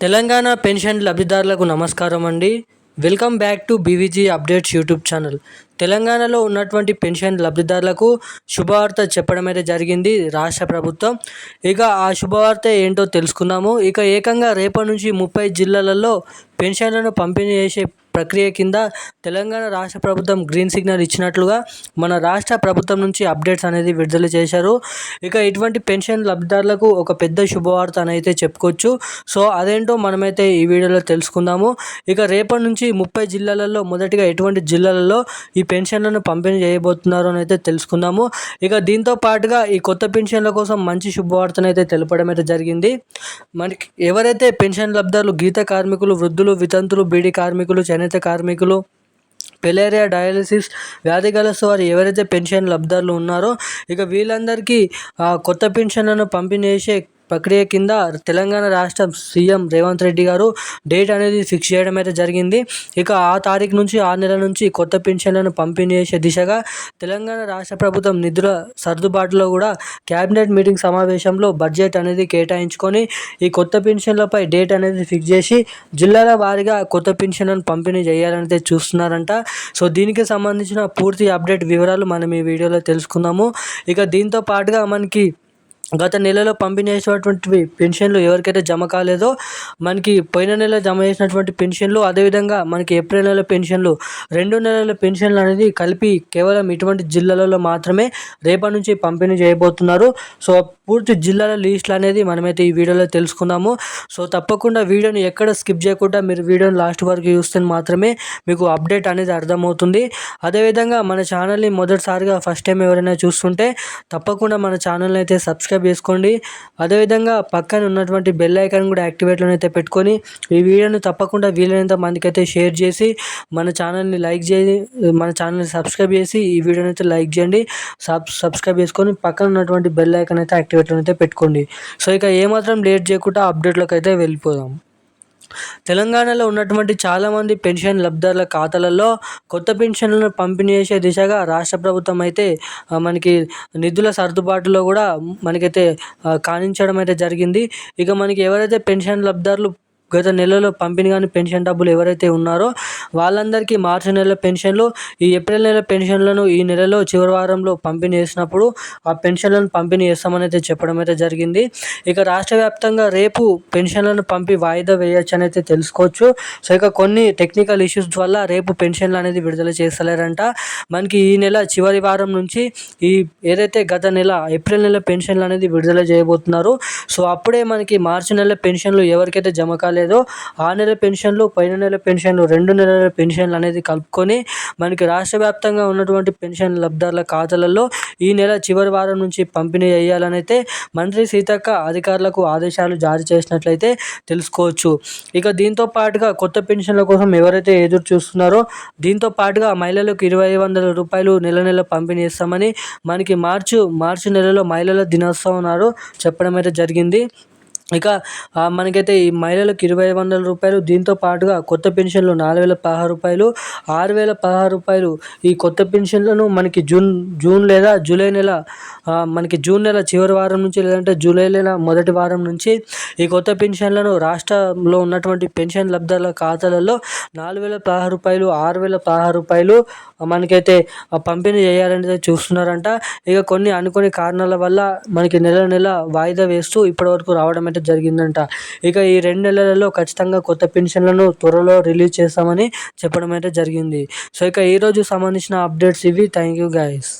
Telangana pension లబ్ధిదారులకు నమస్కారం అండి. Welcome back to BVG updates YouTube channel. తెలంగాణలో ఉన్నటువంటి పెన్షన్ లబ్ధిదారులకు శుభవార్త చెప్పడం అయితే జరిగింది రాష్ట్ర ప్రభుత్వం. ఇక ఆ శుభవార్త ఏంటో తెలుసుకుందాము. ఇక ఏకంగా రేపటి నుంచి ముప్పై జిల్లాలలో పెన్షన్లను పంపిణీ చేసే ప్రక్రియ కింద తెలంగాణ రాష్ట్ర ప్రభుత్వం గ్రీన్ సిగ్నల్ ఇచ్చినట్లుగా మన రాష్ట్ర ప్రభుత్వం నుంచి అప్డేట్స్ అనేది విడుదల చేశారు. ఇక ఇటువంటి పెన్షన్ లబ్ధిదారులకు ఒక పెద్ద శుభవార్త అని అయితే చెప్పుకోవచ్చు. సో అదేంటో మనమైతే ఈ వీడియోలో తెలుసుకుందాము. ఇక రేపటి నుంచి ముప్పై జిల్లాలలో మొదటిగా ఎటువంటి జిల్లాలలో ఈ పెన్షన్లను పంపిణీ చేయబోతున్నారు అని అయితే తెలుసుకుందాము. ఇక దీంతో పాటుగా ఈ కొత్త పెన్షన్ల కోసం మంచి శుభవార్తను అయితే తెలపడం అయితే జరిగింది. మనకి ఎవరైతే పెన్షన్ లబ్ధారులు గీత కార్మికులు వృద్ధులు వితంతులు బీడీ కార్మికులు చేనేత కార్మికులు పెలేరియా డయాలసిస్ వ్యాధి వ్యాధిగ్రస్తు వారు ఎవరైతే పెన్షన్ లబ్ధారులు ఉన్నారో ఇక వీళ్ళందరికీ కొత్త పెన్షన్లను పంపిణీ చేసే ప్రక్రియ కింద తెలంగాణ రాష్ట్ర సీఎం రేవంత్ రెడ్డి గారు డేట్ అనేది ఫిక్స్ చేయడం అయితే జరిగింది. ఇక ఆ తారీఖు నుంచి ఆరు నెలల నుంచి కొత్త పెన్షన్లను పంపిణీ చేసే దిశగా తెలంగాణ రాష్ట్ర ప్రభుత్వం నిధుల సర్దుబాటులో కూడా క్యాబినెట్ మీటింగ్ సమావేశంలో బడ్జెట్ అనేది కేటాయించుకొని ఈ కొత్త పెన్షన్లపై డేట్ అనేది ఫిక్స్ చేసి జిల్లాల వారీగా కొత్త పెన్షన్లను పంపిణీ చేయాలని చూస్తున్నారంట. సో దీనికి సంబంధించిన పూర్తి అప్డేట్ వివరాలు మనం ఈ వీడియోలో తెలుసుకుందాము. ఇక దీంతో పాటుగా మనకి గత నెలలో పంపిణీ చేసినటువంటి పెన్షన్లు ఎవరికైతే జమ కాలేదో మనకి పోయిన నెల జమ చేసినటువంటి పెన్షన్లు అదేవిధంగా మనకి ఏప్రిల్ నెల పెన్షన్లు రెండు నెలల పెన్షన్లు అనేది కలిపి కేవలం ఇటువంటి జిల్లాలలో మాత్రమే రేపటి నుంచి పంపిణీ చేయబోతున్నారు. సో పూర్తి జిల్లాల లిస్టులు అనేది మనమైతే ఈ వీడియోలో తెలుసుకుందాము. సో తప్పకుండా వీడియోని ఎక్కడ స్కిప్ చేయకుండా మీరు వీడియోని లాస్ట్ వరకు చూస్తే మాత్రమే మీకు అప్డేట్ అనేది అర్థమవుతుంది. అదేవిధంగా మన ఛానల్ని మొదటిసారిగా ఫస్ట్ టైం ఎవరైనా చూస్తుంటే తప్పకుండా మన ఛానల్ని అయితే సబ్స్క్రైబ్ సబ్స్క్రైబ్ చేసుకోండి అదేవిధంగా పక్కన ఉన్నటువంటి బెల్ ఐకాన్ కూడా యాక్టివేట్లో అయితే పెట్టుకొని ఈ వీడియోని తప్పకుండా వీలైనంత మందికైతే అయితే షేర్ చేసి మన ఛానల్ని లైక్ చేసి మన ఛానల్ని సబ్స్క్రైబ్ చేసి ఈ వీడియోని అయితే లైక్ చేయండి. సబ్ సబ్స్క్రైబ్ చేసుకొని పక్కన ఉన్నటువంటి బెల్ ఐకాన్ అయితే యాక్టివేట్లో అయితే పెట్టుకోండి. సో ఇక ఏమాత్రం లేట్ చేయకుండా అప్డేట్లోకి అయితే వెళ్ళిపోదాం. తెలంగాణలో ఉన్నటువంటి చాలామంది పెన్షన్ లబ్ధిదారుల ఖాతాలలో కొత్త పెన్షన్లను పంపిణీ చేసే దిశగా రాష్ట్ర ప్రభుత్వం అయితే మనకి నిధుల సర్దుబాటులో కూడా మనకైతే కానించడం అయితే జరిగింది. ఇక మనకి ఎవరైతే పెన్షన్ లబ్ధిదారులు గత నెలలో పంపిణీ కానీ పెన్షన్ డబ్బులు ఎవరైతే ఉన్నారో వాళ్ళందరికీ మార్చి నెల పెన్షన్లు ఈ ఏప్రిల్ నెల పెన్షన్లను ఈ నెలలో చివరి వారంలో పంపిణీ చేసినప్పుడు ఆ పెన్షన్లను పంపిణీ చేస్తామని అయితే చెప్పడం అయితే జరిగింది. ఇక రాష్ట్ర వ్యాప్తంగా రేపు పెన్షన్లను పంపి వాయిదా వేయచ్చు అని అయితే తెలుసుకోవచ్చు. సో ఇక కొన్ని టెక్నికల్ ఇష్యూస్ వల్ల రేపు పెన్షన్లు అనేది విడుదల చేస్తలేరంట. మనకి ఈ నెల చివరి వారం నుంచి ఈ ఏదైతే గత నెల ఏప్రిల్ నెల పెన్షన్లు అనేది విడుదల చేయబోతున్నారు. సో అప్పుడే మనకి మార్చి నెల పెన్షన్లు ఎవరికైతే జమ కాలేదు రాలేదో ఆ నెల పెన్షన్లు పైన నెల పెన్షన్లు రెండు నెలల పెన్షన్లు అనేది కలుపుకొని మనకి రాష్ట్ర వ్యాప్తంగా ఉన్నటువంటి పెన్షన్ లబ్ధారుల ఖాతాలలో ఈ నెల చివరి వారం నుంచి పంపిణీ చేయాలని అయితే మంత్రి సీతక్క అధికారులకు ఆదేశాలు జారీ చేసినట్లయితే తెలుసుకోవచ్చు. ఇక దీంతో పాటుగా కొత్త పెన్షన్ల కోసం ఎవరైతే ఎదురు చూస్తున్నారో దీంతో పాటుగా మహిళలకు ఇరవై వందల రూపాయలు నెల నెల పంపిణీ చేస్తామని మనకి మార్చు మార్చి నెలలో మహిళల దినోత్సవం నాడు చెప్పడం అయితే జరిగింది. ఇక మనకైతే ఈ మహిళలకు ఇరవై వందల రూపాయలు దీంతో పాటుగా కొత్త పెన్షన్లు నాలుగు వేల పదహారు రూపాయలు ఆరు వేల పదహారు రూపాయలు. ఈ కొత్త పెన్షన్లను మనకి జూన్ జూన్ లేదా జూలై నెల మనకి జూన్ నెల చివరి వారం నుంచి లేదంటే జూలై నెల మొదటి వారం నుంచి ఈ కొత్త పెన్షన్లను రాష్ట్రంలో ఉన్నటువంటి పెన్షన్ లబ్ధాల ఖాతాలలో నాలుగు వేల పదహారు రూపాయలు ఆరు వేల పదహారు రూపాయలు మనకైతే పంపిణీ చేయాలని చూస్తున్నారంట. ఇక కొన్ని అనుకునే కారణాల వల్ల మనకి నెల నెల వాయిదా వేస్తూ ఇప్పటివరకు రావడం అయితే జరిగిందంట. ఇక ఈ రెండు నెలలలో ఖచ్చితంగా కొత్త పెన్షన్లను త్వరలో రిలీజ్ చేస్తామని చెప్పడం అయితే జరిగింది. సో ఇక ఈరోజు సంబంధించిన అప్డేట్స్ ఇవి. Thank you guys